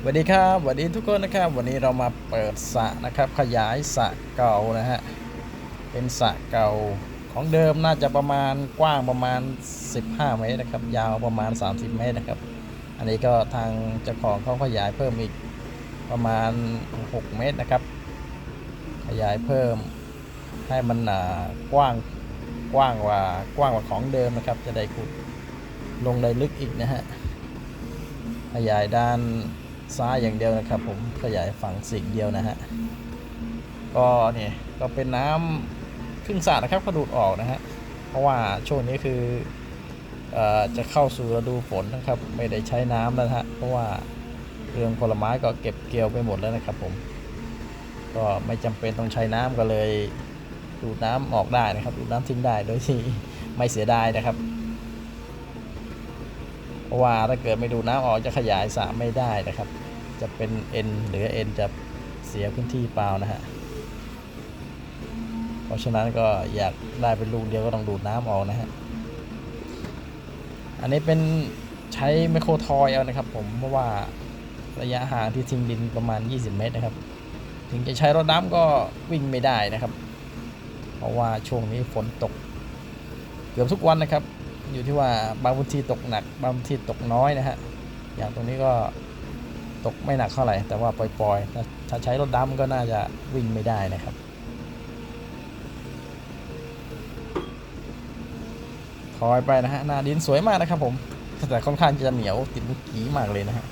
สวัสดีครับสวัสดีทุกคนนะครับ วันนี้เรามาเปิดสระนะครับ ขยายสระเก่านะฮะเป็นสระเก่าของเดิมน่าจะประมาณกว้างประมาณ 15 เมตรนะครับ ยาวประมาณ 30 เมตรนะครับ อันนี้ก็ทางเจ้าของเขาขยายเพิ่มอีกประมาณ 6 เมตรนะครับ ขยายเพิ่มให้มันนากว้างกว้างกว่ากว้างกว่าของเดิมนะครับ จะได้ขุดลงได้ลึกอีกนะฮะขยายด้าน ซ้ายอย่างเดียวนะครับ ผมขยายฝั่งสิ่งเดียวนะฮะก็เนี่ยก็เป็นน้ำครึ่งสระนะครับก็ดูดออกนะฮะเพราะว่าช่วงนี้คืออจะเข้าสู่ฤดูฝนนะครับ ไม่ได้ใช้น้ำแล้วฮะเพราะว่าเรื่องผลไม้ก็เก็บเกี่ยวไปหมดแล้วนะครับ ผม ก็ไม่จำเป็นต้องใช้น้ำก็เลยดูดน้ำออกได้นะครับ ดูดน้ำทิ้งได้โดยที่ไม่เสียดายนะครับ เพราะว่าถ้าเกิดไม่ดูดน้ำออกจะขยายสระไม่ได้นะครับ จะเป็นเอ็นหรือเอ็นจะเสียพื้นที่เปล่านะฮะเพราะฉะนั้นก็อยากได้เป็นลูกเดียวก็ต้องดูดน้ำออกนะฮะอันนี้เป็นใช้ไมโครทอยเอานะครับ ผมเพราะว่าระยะห่างที่ทิ้งดินประมาณ 20 เมตรนะครับ ถึงจะใช้รถน้ำก็วิ่งไม่ได้นะครับ เพราะว่าช่วงนี้ฝนตก เกือบทุกวันนะครับ อยู่ที่ว่าบางพื้นที่ตกหนัก บางพื้นที่ตกน้อยนะฮะ อย่างตรงนี้ก็ตกไม่หนักเท่าไหร่ แต่ว่าปล่อยๆ ถ้าถ้าใช้รถดำก็น่าจะวิ่งไม่ได้นะครับ คอยไปนะฮะ หน้าดินสวยมากนะครับผม แต่ค่อนข้างจะเหนียวติดมุกกี้มากเลยนะฮะ